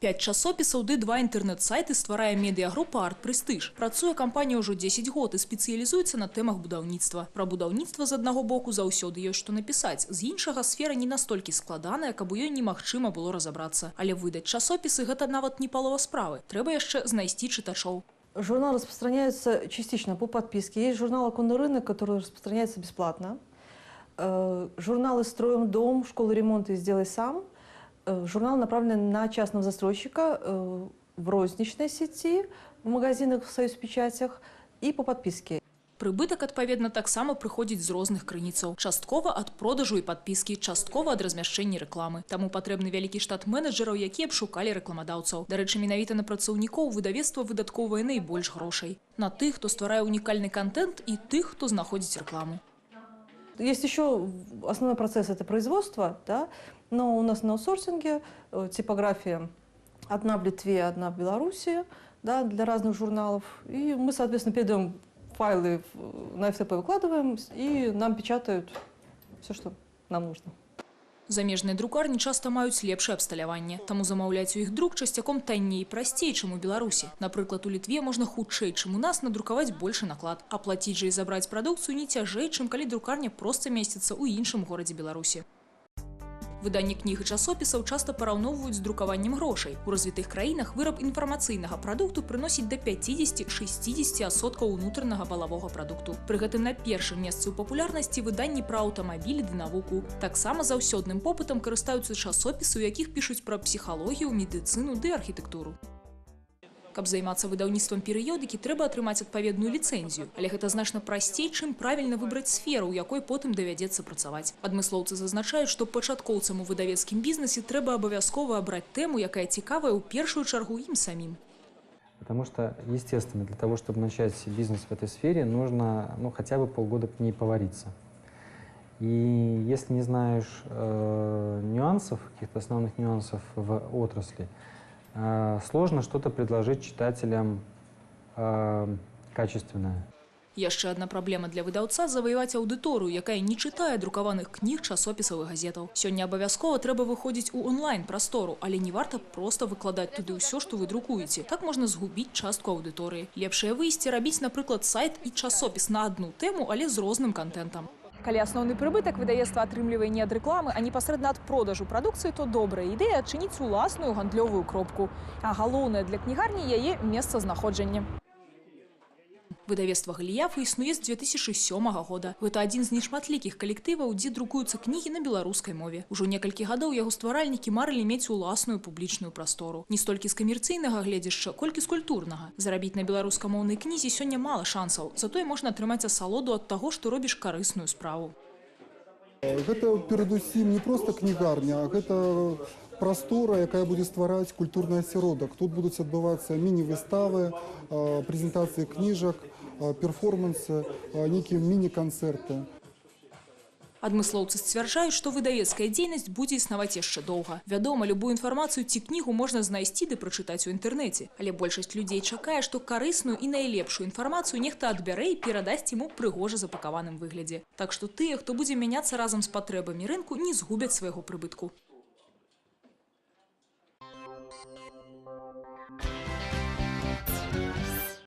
Пяць часопісаў ды два інтэрнэт-сайты стварае медыягрупа арт прэстыж. Працуе кампанія ўжо 10 год і спецыялізуецца на тэмах будаўніцтва. Пра будаўніцтва з аднаго боку заўсёды ёсць што напісаць. З іншага сфера не настолькі складаная, каб у ёй немагчыма было разабрацца. Але выдаць часопісы гэта нават не палова справы. Трэба яшчэ знайсці чытачоў. Журнал распространяется частично по подписке. Есть журнал «Оконный рынок», который распространяется бесплатно. Э, Журналы «Строим дом», «Школа ремонта» и «Сделай сам». Э, Журнал направлен на частного застройщика э, в розничной сети, в магазинах в «Союз печатях» и по подписке. Прыбытак, адпаведна, таксама прыходзіць з розных крыніцаў. Часткова ад продажу і падпіскі, часткова ад размяшчэння рэкламы. Таму патрэбны вялікі штат менеджераў, якія б шукалі рэкламадаўцаў. Дарэчы, менавіта на працаўнікоў выдавецтва выдаткоўвае найбольш грошай. На тых, хто стварае унікальны контент і тых, хто знаходзіць рэкламу. Есть еще основной процесс – это производство, да? но у нас на аутсорсинге э, типография одна в Литве, одна в Беларуси да, для разных журналов. И мы, соответственно, передаем файлы на FTP, выкладываем, и нам печатают все, что нам нужно. Замежныя друкарні часта маюць лепшае абсталяванне, таму замаўляць у іх друк часцяком танней і прасцей, чым у Беларусі. Напрыклад, у літве можна хутчэй, чым у нас надрукаваць большы наклад. А плаціць жа і забраць прадукцыю не цяжэй, чым калі друкарня проста месціцца ў іншым горадзе Беларусі. Выданне кніг і часопісаў часта параўноўваюць з друкаваннем грошай. У развітых краінах выраб інфармацыйнага прадукту прыносіць да 50-60 асоткаў унутранага валавога прадукту. Пры гэтым на першым месцы ў папулярнасці выданні пра аўтамабілі ды навуку. Таксама заўсёдным попытам карыстаюцца часопісы, у якіх пішуць пра псіхалогію, медыцыну ды архітэктуру. Каб займацца выдаўніцтвам перыёдыкі, трэба атрымаць адпаведную ліцэнзію, але гэта значна прасцей, чым правільна выбраць сферу, у якой потым давядзецца працаваць. Адмыслоўцы зазначаюць, што пачаткоўцам у выдавецкім бізнесе трэба абавязкова абраць тэму, якая цікавая ў першую чаргу ім самім. Потому что, естественно, для того, чтобы начать бизнес в этой сфере, нужно ну, хотя бы полгода к ней повариться. И если не знаешь э, нюансов, каких-то основных нюансов в отрасли, э, сложно что-то предложить читателям э, качественное. Яшчэ адна праблема для выдаўца заваяваць аўдыторыю, якая не чытае друкаваных кніг, часопісаў і газетаў. Сёння абавязкова трэба выходзіць у онлайн-прастору, але не варта проста выкладаць туды ўсё, што вы друкуеце. Так можна згубіць частку аўдыторыі. Лепшае выйсце рабіць, напрыклад, сайт і часопіс на адну тэму, але з розным контентам. Калі асноўны прыбытак выдавецтва атрымлівае не ад рэкламы, а непасрэдна ад продажу прадукцыі, то добрая ідэя адчыніць уласную гандлёвую кропку. А галоўнае для кнігарні яе месцазнаходжанне. Выдавецтва Галіяфа існуе з 2007 года. Гэта адзін з нешматлікіх калектываў, дзе друкуюцца кнігі на беларускай мове. Ужо некалькі гадоў яго стваральнікі марылі мець уласную публічную прастору. Не столькі з камерцыйнага гледзяшча, колькі з культурнага. Зарабіць на беларускамоўнай кнізе сёння мала шансаў. Затое можна атрымаць асалоду ад таго, што робіш карысную справу. Гэта перадусім не проста кнігарня, гэта прастора, якая будзе ствараць культурны асяродак. Тут будуць адбывацца міні-выставы, прэзентацыі кніжак, э, перформансы, э, нейкія міні-канцэрты. Адмыслоўцы сцвярджаюць, што выдавецкая дзейнасць будзе існаваць яшчэ доўга. Вядома, любую інфармацыю ці кнігу можна знайсці ды прачытаць у інтэрнэце. Але большасць людзей чакае, што карысную і найлепшую інфармацыю нехта адбярэ і перадасць яму прыгожа запакаваным выглядзе. Так што тыя, хто будзе мяняцца разам з патрэбамі рынку, не згубяць свайго прыбытку.